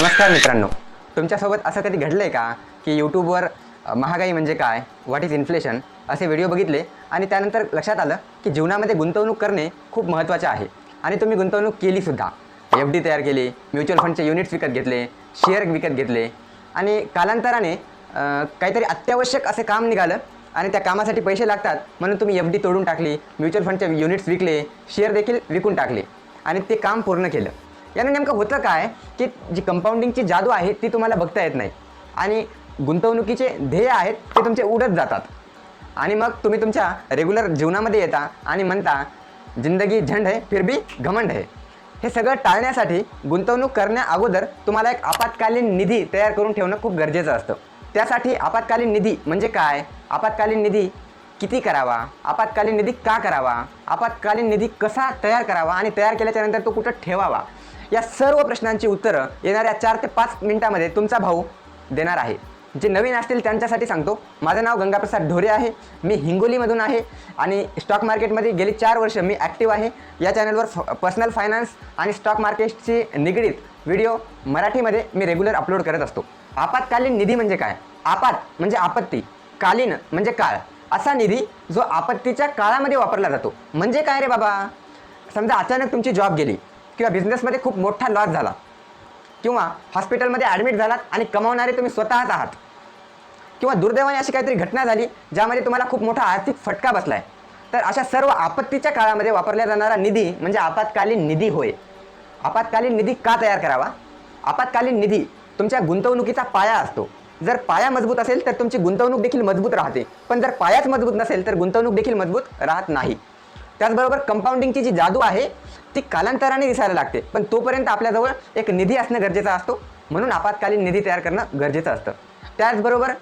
नमस्कार मित्रांनो. तुमच्यासोबत असं कधी घडलं आहे का की यूट्यूबवर महागाई म्हणजे काय? व्हॉट इज इन्फ्लेशन असे व्हिडिओ बघितले आणि त्यानंतर लक्षात आलं की जीवनामध्ये गुंतवणूक करणे खूप महत्त्वाचे आहे. आणि तुम्ही गुंतवणूक केलीसुद्धा एफ डी तयार केली म्युच्युअल फंडचे युनिट्स विकत घेतले शेअर विकत घेतले. आणि कालांतराने काहीतरी अत्यावश्यक असे काम निघालं आणि त्या कामासाठी पैसे लागतात म्हणून तुम्ही एफ डी तोडून टाकली म्युच्युअल फंडचे युनिट्स विकले शेअर देखील विकून टाकले आणि ते काम पूर्ण केलं. यानं नेमकं होतं काय की जी कंपाऊंडिंगची जादू आहे ती तुम्हाला बघता येत नाही. आणि गुंतवणुकीचे ध्येय आहेत ते तुमचे उडत जातात. आणि मग तुम्ही तुमच्या रेग्युलर जीवनामध्ये येता आणि म्हणता जिंदगी झंड आहे फिर भी घमंड आहे. हे सगळं टाळण्यासाठी गुंतवणूक करण्या अगोदर तुम्हाला एक आपत्कालीन निधी तयार करून ठेवणं खूप गरजेचं असतं. त्यासाठी आपत्कालीन निधी म्हणजे काय? आपत्कालीन निधी किती करावा? आपत्कालीन निधी का करावा? आपत्कालीन निधी कसा तयार करावा? आणि तयार केल्याच्यानंतर तो कुठं ठेवावा? या सर्व प्रश्नांची उत्तरं येणाऱ्या चार ते पाच मिनिटामध्ये तुमचा भाऊ देणार आहे. जे नवीन असतील त्यांच्यासाठी सांगतो. माझं नाव गंगाप्रसाद ढोरे आहे. मी हिंगोलीमधून आहे आणि स्टॉक मार्केटमध्ये गेली चार वर्ष मी ॲक्टिव्ह आहे. या चॅनलवर फ पर्सनल फायनान्स आणि स्टॉक मार्केटशी निगडीत व्हिडिओ मराठीमध्ये मी रेग्युलर अपलोड करत असतो. आपत्कालीन निधी म्हणजे काय? आपात म्हणजे आपत्ती. कालीन म्हणजे काळ. असा निधी जो आपत्तीच्या काळामध्ये वापरला जातो. म्हणजे काय रे बाबा? समजा अचानक तुमची जॉब गेली. किंवा बिझनेसमध्ये खूप मोठा लॉस झाला. किंवा हॉस्पिटलमध्ये ॲडमिट झालात आणि कमावणारे तुम्ही स्वतःच आहात. किंवा दुर्दैवाने अशी काहीतरी घटना झाली ज्यामध्ये तुम्हाला खूप मोठा आर्थिक फटका बसला आहे तर अशा सर्व आपत्तीच्या काळामध्ये वापरला जाणारा निधी म्हणजे आपत्कालीन निधी होय. आपत्कालीन निधी का तयार करावा? आपत्कालीन निधी तुमच्या गुंतवणुकीचा पाया असतो. जर पाया मजबूत असेल तर तुमची गुंतवणूक देखील मजबूत राहते. पण जर पायाच मजबूत नसेल तर गुंतवणूक देखील मजबूत राहत नाही. त्याचबरोबर कंपाऊंडिंगची जी जादू आहे ती कालांतराने दिसायला लागते. पण तोपर्यंत आपल्याजवळ एक निधी असणं गरजेचं असतो. म्हणून आपत्कालीन निधी तयार करणं गरजेचं असतं. त्याचबरोबर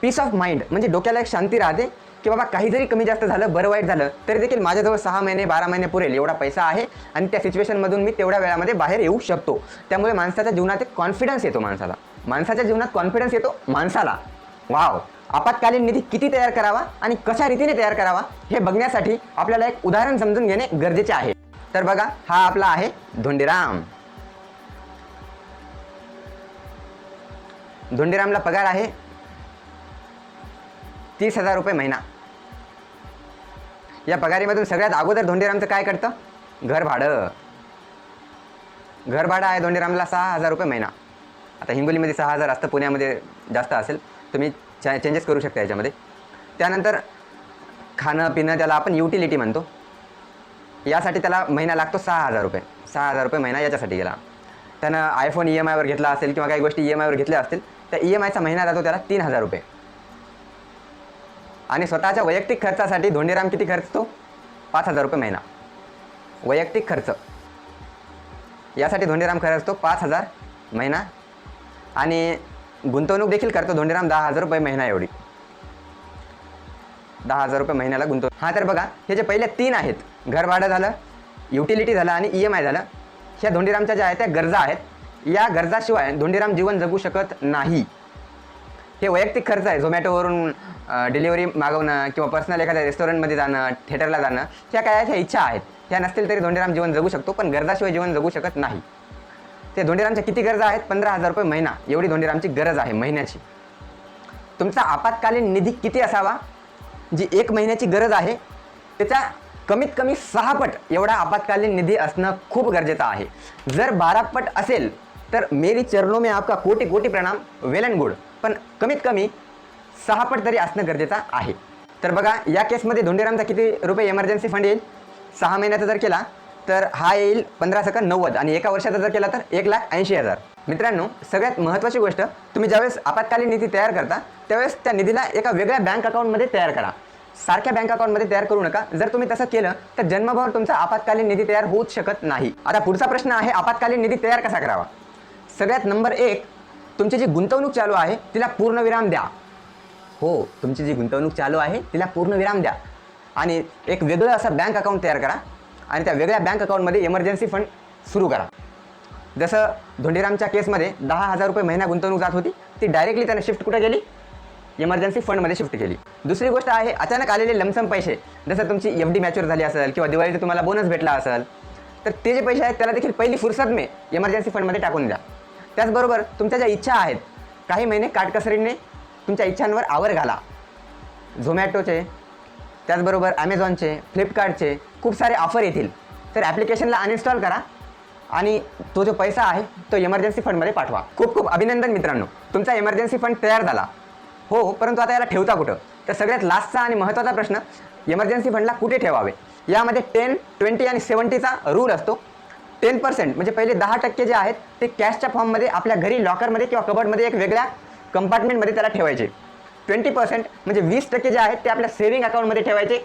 पीस ऑफ माइंड म्हणजे डोक्याला एक शांती राहते की बाबा काही जरी कमी जास्त झालं बरं वाईट झालं तरी देखील माझ्याजवळ सहा महिने बारा महिने पुरेल एवढा पैसा आहे आणि त्या सिच्युएशनमधून मी तेवढ्या वेळामध्ये बाहेर येऊ शकतो. त्यामुळे माणसाच्या जीवनात एक कॉन्फिडन्स येतो माणसाला. माणसाच्या जीवनात कॉन्फिडन्स येतो माणसाला. वाव आपत्कालीन निधी किती तयार करावा आणि कशा रीतीने तयार करावा हे बघण्यासाठी आपल्याला एक उदाहरण समजून घेणे गरजेचे आहे. तर बघा हा आपला आहे धोंडीराम. धोंडीरामला पगार आहे तीस हजार रुपये महिना. या पगारीमधून सगळ्यात अगोदर धोंडीरामचं काय करतं घर भाडं. घर भाडं आहे धोंडीरामला सहा हजार रुपये महिना. आता हिंगोलीमध्ये सहा हजार असतं पुण्यामध्ये जास्त असेल. तुम्ही चा चेंजेस करू शकता याच्यामध्ये. त्यानंतर खाणं पिणं त्याला आपण युटिलिटी म्हणतो. यासाठी त्याला महिना लागतो सहा हजार रुपये. सहा हजार रुपये महिना याच्यासाठी गेला. त्यानं आयफोन ई एम आयवर घेतला असेल किंवा काही गोष्टी ई एम आयवर घेतल्या असतील तर ई एम आयचा महिना जातो त्याला तीन हजार रुपये. आणि स्वतःच्या वैयक्तिक खर्चासाठी धोंडीराम किती खर्चतो पाच हजार रुपये महिना. वैयक्तिक खर्च. यासाठी धोंडीराम खर्चतो पाच हजार महिना. आणि गुंतवणूक देखील करतो. धोंडीराम दहा हजार रुपये महिना एवढी. दहा हजार रुपये महिन्याला गुंतवणूक हा तर बघा हे जे पहिले तीन आहेत घर भाडं झालं युटिलिटी झालं आणि ई एम आय झालं ह्या धोंडीरामच्या ज्या आहेत त्या गरजा आहेत. या गरजाशिवाय धोंडीराम जीवन जगू शकत नाही. हे वैयक्तिक खर्च आहे. झोमॅटोवरून डिलिव्हरी मागवणं किंवा पर्सनल एखाद्या रेस्टॉरंटमध्ये जाणं थिएटरला जाणं ह्या काय आहेत? ह्या इच्छा आहेत. ह्या नसतील तरी धोंडीराम जीवन जगू शकतो पण गरजाशिवाय जीवन जगू शकत नाही. ते धोंडीरामच्या किती गरजा आहेत? पंधरा हजार रुपये महिना. एवढी धोंडीरामची गरज आहे महिन्याची. तुमचा आपत्कालीन निधी किती असावा? जी एक महिन्याची गरज आहे त्याचा कमीत कमी सहा पट एवढा आपत्कालीन निधी असणं खूप गरजेचं आहे. जर बारा पट असेल तर मेरी चरणों में आपका कोटी कोटी प्रणाम वेल अँड गुड पण कमीत कमी सहा पट तरी असणं गरजेचं आहे. तर बघा या केसमध्ये धोंडीरामचा किती रुपये इमर्जन्सी फंड येईल? सहा महिन्याचा जर केला तर हा येईल पंधरा सेकंद नव्वद. आणि एका वर्षाचा जर केला तर एक लाख ऐंशी हजार. मित्रांनो सगळ्यात महत्त्वाची गोष्ट तुम्ही ज्यावेळेस आपत्कालीन निधी तयार करता त्यावेळेस त्या निधीला एका वेगळ्या बँक अकाउंटमध्ये तयार करा. सारख्या बँक अकाउंटमध्ये तयार करू नका. जर तुम्ही तसं केलं तर जन्मभर तुमचा आपत्कालीन निधी तयार होऊच शकत नाही. आता पुढचा प्रश्न आहे आपत्कालीन निधी तयार कसा करावा? सगळ्यात नंबर एक तुमची जी गुंतवणूक चालू आहे तिला पूर्णविराम द्या. हो तुमची जी गुंतवणूक चालू आहे तिला पूर्णविराम द्या. आणि एक वेगळं असं बँक अकाउंट तयार करा. आणि त्या वेगळ्या बँक अकाउंटमध्ये इमर्जन्सी फंड सुरू करा. जसं धोंडीरामच्या केसमध्ये दहा हजार रुपये महिना गुंतवणूक जात होती ती डायरेक्टली त्याने शिफ्ट कुठे गेली इमर्जन्सी फंडमध्ये शिफ्ट केली. दुसरी गोष्ट आहे अचानक आलेले लमसम पैसे जसं तुमची एफ डी मॅच्युअर झाली असेल किंवा दिवाळीचे तुम्हाला बोनस भेटला असेल तर ते जे पैसे आहेत त्याला देखील पहिली फुरसत मे इमर्जन्सी फंडमध्ये टाकून द्या. त्याचबरोबर तुमच्या ज्या इच्छा आहेत काही महिने काटकसरीने तुमच्या इच्छांवर आवर घाला. झोमॅटोचे त्याचबरोबर ॲमेझॉनचे फ्लिपकार्टचे खूप सारे ऑफर येतील. तर ॲप्लिकेशनला अनइन्स्टॉल करा आणि तो जो पैसा आहे तो इमर्जन्सी फंडमध्ये पाठवा. खूप खूप अभिनंदन मित्रांनो. तुमचा इमर्जन्सी फंड तयार झाला. हो परंतु आता याला ठेवता कुठं? तर सगळ्यात लास्टचा आणि महत्त्वाचा प्रश्न इमर्जन्सी फंडला कुठे ठेवावे? यामध्ये टेन ट्वेंटी आणि सेवन्टीचा रूल असतो. टेन पर्सेंट म्हणजे पहिले दहा टक्के जे आहेत ते कॅशच्या फॉर्ममध्ये आपल्या घरी लॉकरमध्ये किंवा कबडमध्ये एक वेगळ्या कंपार्टमेंटमध्ये त्याला ठेवायचे. ट्वेंटी पर्सेंट म्हणजे वीस टक्के जे आहेत ते आपल्या सेव्हिंग अकाउंटमध्ये ठेवायचे.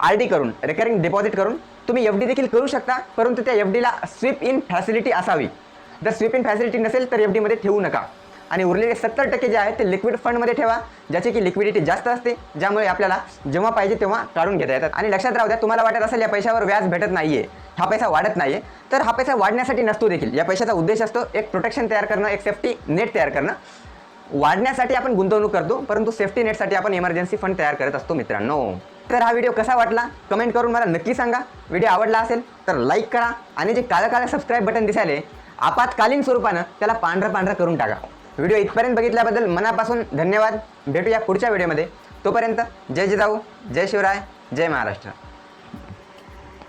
आर डी करून रेकरिंग डिपॉझिट करून. तुम्ही एफ डी देखील करू शकता परंतु त्या एफ डीला स्वीप इन फॅसिलिटी असावी. जर स्वीप इन फॅसिलिटी नसेल तर एफ डीमध्ये ठेवू नका. आणि उरलेले सत्तर टक्के जे आहेत ते लिक्विड फंडमध्ये ठेवा ज्याची की लिक्विडिटी जास्त असते ज्यामुळे आपल्याला जेव्हा पाहिजे तेव्हा काढून घेता येतात. आणि लक्षात राहू द्या तुम्हाला वाटत असेल या पैशावर व्याज भेटत नाही आहे हा पैसा वाढत नाही आहे तर हा पैसा वाढण्यासाठी नसतो देखील. या पैशाचा उद्देश असतो एक प्रोटेक्शन तयार करणं एक सेफ्टी नेट तयार करणं. वाढण्यासाठी आपण गुंतवणूक करतो परंतु सेफ्टी नेटसाठी आपण इमर्जन्सी फंड तयार करत असतो मित्रांनो. तर हा व्हिडिओ कसा वाटला? कमेंट करून मला नक्की सांगा. व्हिडिओ आवडला असेल तर लाईक करा आणि जे काळं काळं सबस्क्राईब बटन दिसायले आपत्कालीन स्वरूपानं त्याला पांढरं पांढरं करून टाका. व्हिडिओ इथपर्यंत बघितल्याबद्दल मनापासून धन्यवाद. भेटूया पुढच्या व्हिडिओमध्ये तोपर्यंत जय जिजाऊ जय शिवराय जय महाराष्ट्र.